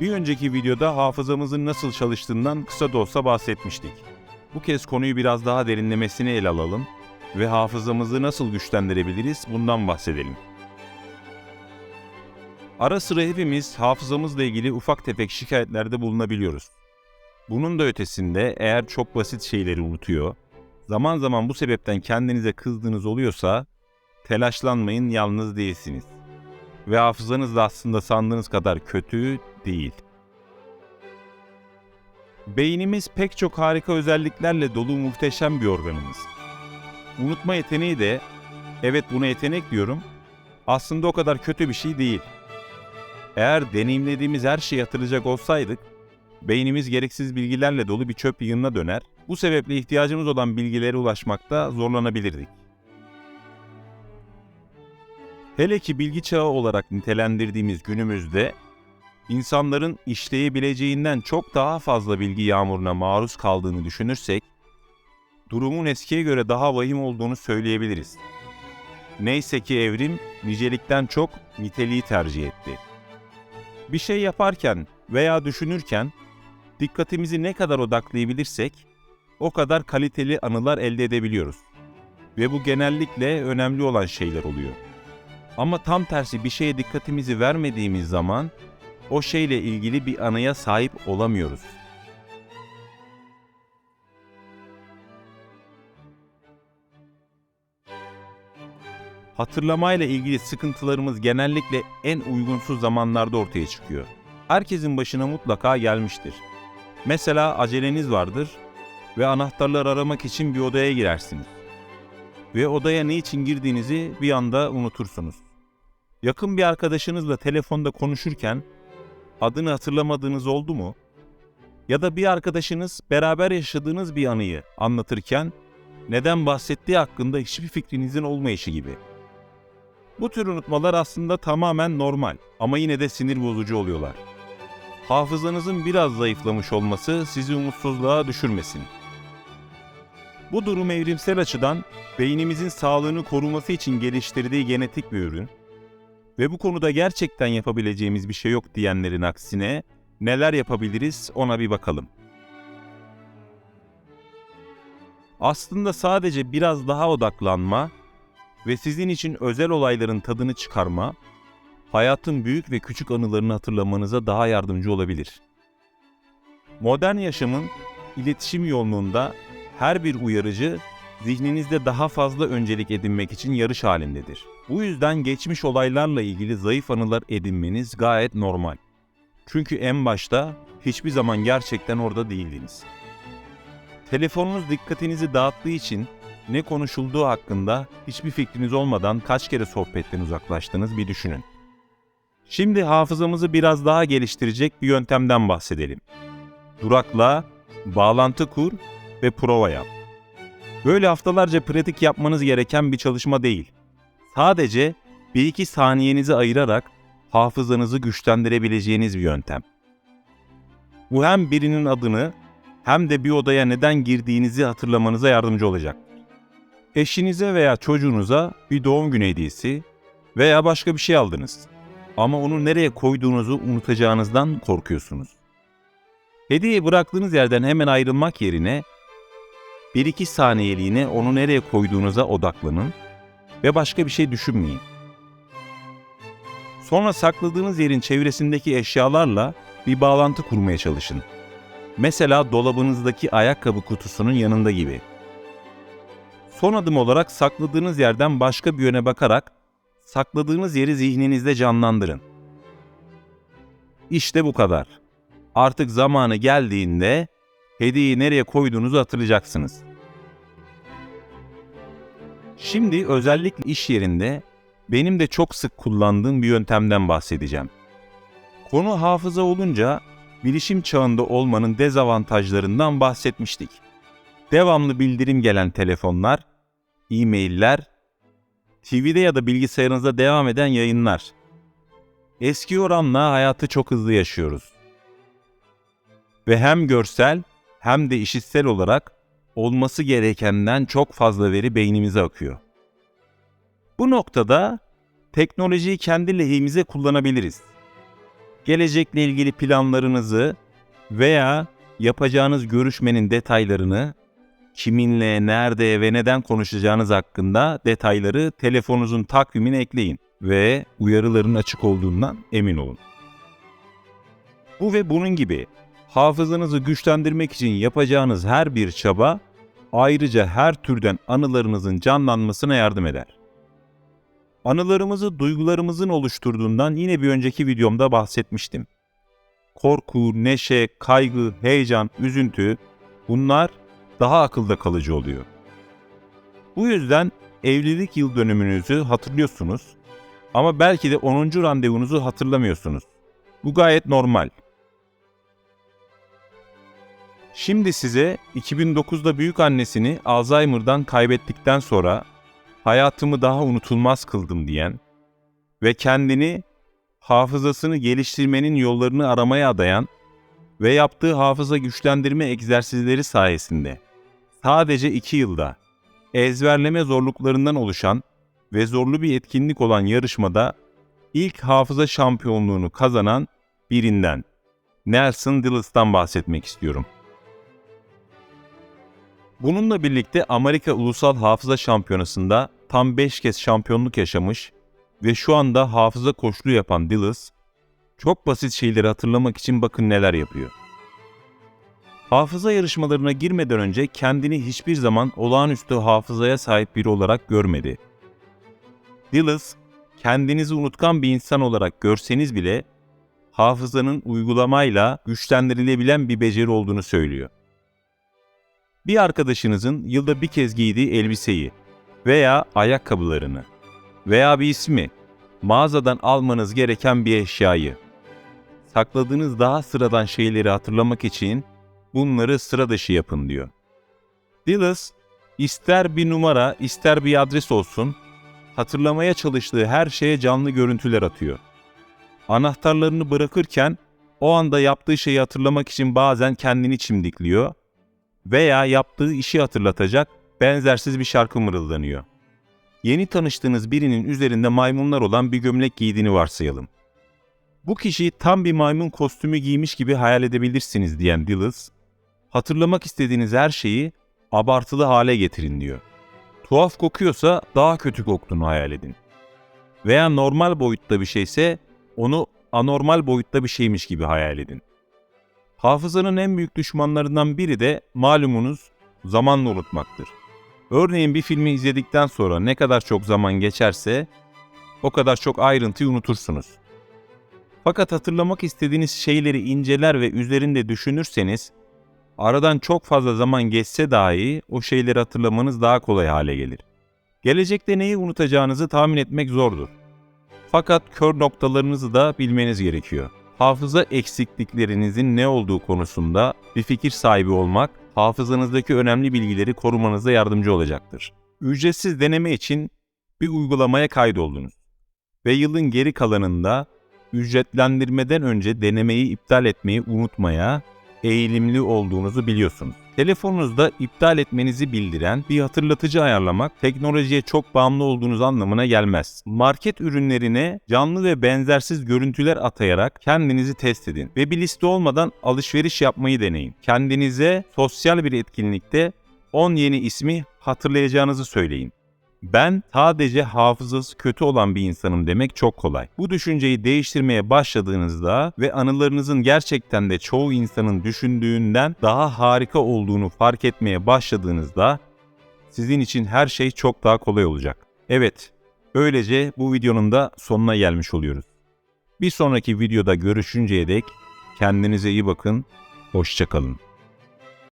Bir önceki videoda hafızamızın nasıl çalıştığından kısa da olsa bahsetmiştik. Bu kez konuyu biraz daha derinlemesine ele alalım ve hafızamızı nasıl güçlendirebiliriz bundan bahsedelim. Ara sıra hepimiz hafızamızla ilgili ufak tefek şikayetlerde bulunabiliyoruz. Bunun da ötesinde eğer çok basit şeyleri unutuyor, zaman zaman bu sebepten kendinize kızdığınız oluyorsa telaşlanmayın yalnız değilsiniz. Ve hafızanız da aslında sandığınız kadar kötü değil. Beynimiz pek çok harika özelliklerle dolu muhteşem bir organımız. Unutma yeteneği de, evet buna yetenek diyorum, aslında o kadar kötü bir şey değil. Eğer deneyimlediğimiz her şeyi hatırlayacak olsaydık, beynimiz gereksiz bilgilerle dolu bir çöp yığınına döner, bu sebeple ihtiyacımız olan bilgilere ulaşmakta zorlanabilirdik. Hele ki bilgi çağı olarak nitelendirdiğimiz günümüzde insanların işleyebileceğinden çok daha fazla bilgi yağmuruna maruz kaldığını düşünürsek, durumun eskiye göre daha vahim olduğunu söyleyebiliriz. Neyse ki evrim nicelikten çok niteliği tercih etti. Bir şey yaparken veya düşünürken dikkatimizi ne kadar odaklayabilirsek o kadar kaliteli anılar elde edebiliyoruz. Ve bu genellikle önemli olan şeyler oluyor. Ama tam tersi bir şeye dikkatimizi vermediğimiz zaman o şeyle ilgili bir anıya sahip olamıyoruz. Hatırlamayla ilgili sıkıntılarımız genellikle en uygunsuz zamanlarda ortaya çıkıyor. Herkesin başına mutlaka gelmiştir. Mesela aceleniz vardır ve anahtarlar aramak için bir odaya girersiniz. Ve odaya ne için girdiğinizi bir anda unutursunuz. Yakın bir arkadaşınızla telefonda konuşurken adını hatırlamadığınız oldu mu? Ya da bir arkadaşınız beraber yaşadığınız bir anıyı anlatırken neden bahsettiği hakkında hiçbir fikrinizin olmayışı gibi. Bu tür unutmalar aslında tamamen normal ama yine de sinir bozucu oluyorlar. Hafızanızın biraz zayıflamış olması sizi umutsuzluğa düşürmesin. Bu durum evrimsel açıdan beynimizin sağlığını koruması için geliştirdiği genetik bir ürün ve bu konuda gerçekten yapabileceğimiz bir şey yok diyenlerin aksine neler yapabiliriz ona bir bakalım. Aslında sadece biraz daha odaklanma ve sizin için özel olayların tadını çıkarma, hayatın büyük ve küçük anılarını hatırlamanıza daha yardımcı olabilir. Modern yaşamın iletişim yoğunluğunda her bir uyarıcı zihninizde daha fazla öncelik edinmek için yarış halindedir. Bu yüzden geçmiş olaylarla ilgili zayıf anılar edinmeniz gayet normal. Çünkü en başta hiçbir zaman gerçekten orada değildiniz. Telefonunuz dikkatinizi dağıttığı için ne konuşulduğu hakkında hiçbir fikriniz olmadan kaç kere sohbetten uzaklaştınız bir düşünün. Şimdi hafızamızı biraz daha geliştirecek bir yöntemden bahsedelim. Durakla, bağlantı kur ve prova yap. Böyle haftalarca pratik yapmanız gereken bir çalışma değil. Sadece 1-2 saniyenizi ayırarak hafızanızı güçlendirebileceğiniz bir yöntem. Bu hem birinin adını hem de bir odaya neden girdiğinizi hatırlamanıza yardımcı olacak. Eşinize veya çocuğunuza bir doğum günü hediyesi veya başka bir şey aldınız. Ama onu nereye koyduğunuzu unutacağınızdan korkuyorsunuz. Hediyeyi bıraktığınız yerden hemen ayrılmak yerine 1-2 saniyeliğine onu nereye koyduğunuza odaklanın ve başka bir şey düşünmeyin. Sonra sakladığınız yerin çevresindeki eşyalarla bir bağlantı kurmaya çalışın. Mesela dolabınızdaki ayakkabı kutusunun yanında gibi. Son adım olarak sakladığınız yerden başka bir yöne bakarak sakladığınız yeri zihninizde canlandırın. İşte bu kadar. Artık zamanı geldiğinde hediyeyi nereye koyduğunuzu hatırlayacaksınız. Şimdi özellikle iş yerinde benim de çok sık kullandığım bir yöntemden bahsedeceğim. Konu hafıza olunca bilişim çağında olmanın dezavantajlarından bahsetmiştik. Devamlı bildirim gelen telefonlar, e-mailler, TV'de ya da bilgisayarınızda devam eden yayınlar. Eski oranla hayatı çok hızlı yaşıyoruz. Ve hem görsel hem de işitsel olarak olması gerekenden çok fazla veri beynimize akıyor. Bu noktada teknolojiyi kendi lehimize kullanabiliriz. gelecekle ilgili planlarınızı veya yapacağınız görüşmenin detaylarını kiminle, nerede ve neden konuşacağınız hakkında detayları telefonunuzun takvimine ekleyin ve uyarıların açık olduğundan emin olun. Bu ve bunun gibi hafızanızı güçlendirmek için yapacağınız her bir çaba ayrıca her türden anılarınızın canlanmasına yardım eder. Anılarımızı duygularımızın oluşturduğundan yine bir önceki videomda bahsetmiştim. Korku, neşe, kaygı, heyecan, üzüntü bunlar daha akılda kalıcı oluyor. Bu yüzden evlilik yıl dönümünüzü hatırlıyorsunuz ama belki de 10. randevunuzu hatırlamıyorsunuz. Bu gayet normal. Şimdi size 2009'da büyük annesini Alzheimer'dan kaybettikten sonra hayatımı daha unutulmaz kıldım diyen ve kendini hafızasını geliştirmenin yollarını aramaya adayan ve yaptığı hafıza güçlendirme egzersizleri sayesinde sadece 2 yılda ezberleme zorluklarından oluşan ve zorlu bir etkinlik olan yarışmada ilk hafıza şampiyonluğunu kazanan birinden Nelson Dillis'tan bahsetmek istiyorum. Bununla birlikte Amerika Ulusal Hafıza Şampiyonası'nda tam 5 kez şampiyonluk yaşamış ve şu anda hafıza koçluğu yapan Dillis, çok basit şeyleri hatırlamak için bakın neler yapıyor. Hafıza yarışmalarına girmeden önce kendini hiçbir zaman olağanüstü hafızaya sahip biri olarak görmedi. Dillis, kendinizi unutkan bir insan olarak görseniz bile hafızanın uygulamayla güçlendirilebilen bir beceri olduğunu söylüyor. Bir arkadaşınızın yılda bir kez giydiği elbiseyi veya ayakkabılarını veya bir ismi, mağazadan almanız gereken bir eşyayı, sakladığınız daha sıradan şeyleri hatırlamak için bunları sıra dışı yapın diyor. Dillis, ister bir numara ister bir adres olsun, hatırlamaya çalıştığı her şeye canlı görüntüler atıyor. Anahtarlarını bırakırken o anda yaptığı şeyi hatırlamak için bazen kendini çimdikliyor veya yaptığı işi hatırlatacak benzersiz bir şarkı mırıldanıyor. Yeni tanıştığınız birinin üzerinde maymunlar olan bir gömlek giydiğini varsayalım. Bu kişiyi tam bir maymun kostümü giymiş gibi hayal edebilirsiniz diyen Dillis, hatırlamak istediğiniz her şeyi abartılı hale getirin diyor. Tuhaf kokuyorsa daha kötü koktuğunu hayal edin. Veya normal boyutta bir şeyse onu anormal boyutta bir şeymiş gibi hayal edin. Hafızanın en büyük düşmanlarından biri de malumunuz zamanla unutmaktır. Örneğin bir filmi izledikten sonra ne kadar çok zaman geçerse o kadar çok ayrıntıyı unutursunuz. Fakat hatırlamak istediğiniz şeyleri inceler ve üzerinde düşünürseniz aradan çok fazla zaman geçse dahi o şeyleri hatırlamanız daha kolay hale gelir. Gelecekte neyi unutacağınızı tahmin etmek zordur. Fakat kör noktalarınızı da bilmeniz gerekiyor. Hafıza eksikliklerinizin ne olduğu konusunda bir fikir sahibi olmak, hafızanızdaki önemli bilgileri korumanıza yardımcı olacaktır. Ücretsiz deneme için bir uygulamaya kaydoldunuz ve yılın geri kalanında ücretlendirmeden önce denemeyi iptal etmeyi unutmaya eğilimli olduğunuzu biliyorsunuz. Telefonunuzda iptal etmenizi bildiren bir hatırlatıcı ayarlamak teknolojiye çok bağımlı olduğunuz anlamına gelmez. Market ürünlerine canlı ve benzersiz görüntüler atayarak kendinizi test edin ve bir liste olmadan alışveriş yapmayı deneyin. Kendinize sosyal bir etkinlikte 10 yeni ismi hatırlayacağınızı söyleyin. Ben sadece hafızası kötü olan bir insanım demek çok kolay. Bu düşünceyi değiştirmeye başladığınızda ve anılarınızın gerçekten de çoğu insanın düşündüğünden daha harika olduğunu fark etmeye başladığınızda sizin için her şey çok daha kolay olacak. Evet, böylece bu videonun da sonuna gelmiş oluyoruz. Bir sonraki videoda görüşünceye dek kendinize iyi bakın, hoşçakalın.